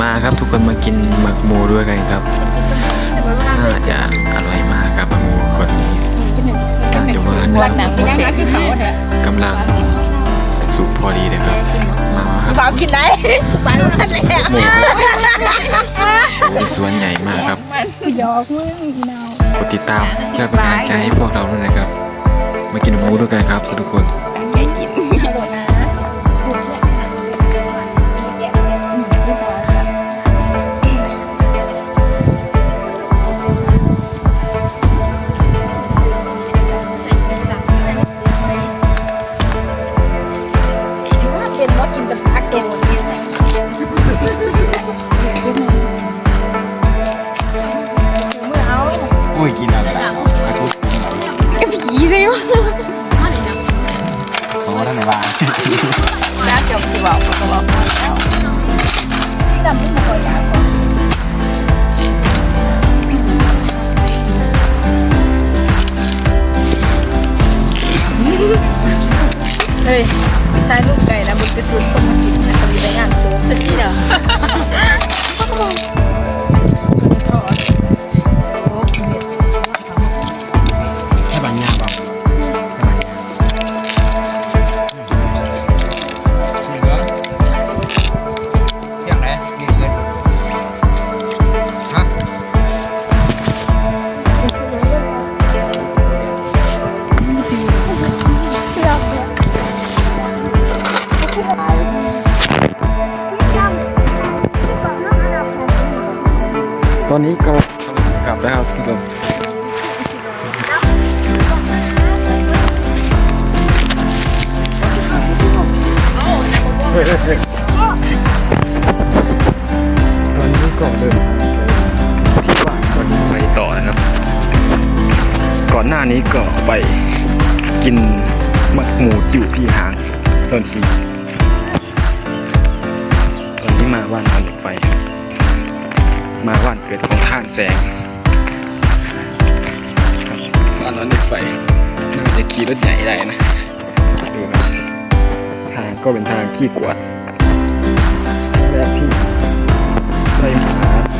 มาครับทุกคนมากินหมักหมูด้วยกันครับ น่าจะอร่อยมากครับหมักหมูคนนี้น่าจะเวิร์นวันหนังเสียที่เขาเนี่ยกำลังสุกพอดีเลยครับ มาครับบ่าวกินได้บ่าวท่านแล้วหมูเป็นสวนใหญ่มากครับยอกมึงเนากดติดตามเพื่อเป็นกำลังใจให้พวกเราด้วยนะครับ มากินหมูด้วยกันครับทุกคนตั้งใจกิน อุ้ยกินอะไรกระทุกกับผีเลยวะโอ้ท่านไหนบ้างน้าจบที่บอกก็บอกแล้วจำไม่มาก่อนยากกว่าเฮ้ยทายลูกไก่แล้วมึงกระสุนต้องมากินนะเขามีรายงานสูงจะชี้เหรอ ตอนนี้ก็กลับแล้วครับทุกคนตอนนี้ก็เดินทางไปที่บ้านตอนนี้ไปต่อนะครับ ก่อนหน้านี้ก็ไปกินหมักหมูจิ๋วที่หางต้นทีาบ้านเกิดของข้างแสงบ้านนอนเหล็กไฟน่าจะขี่รถใหญ่ได้นะดูครับทางก็เป็นทางขี้กวาดแบบที่ไปหา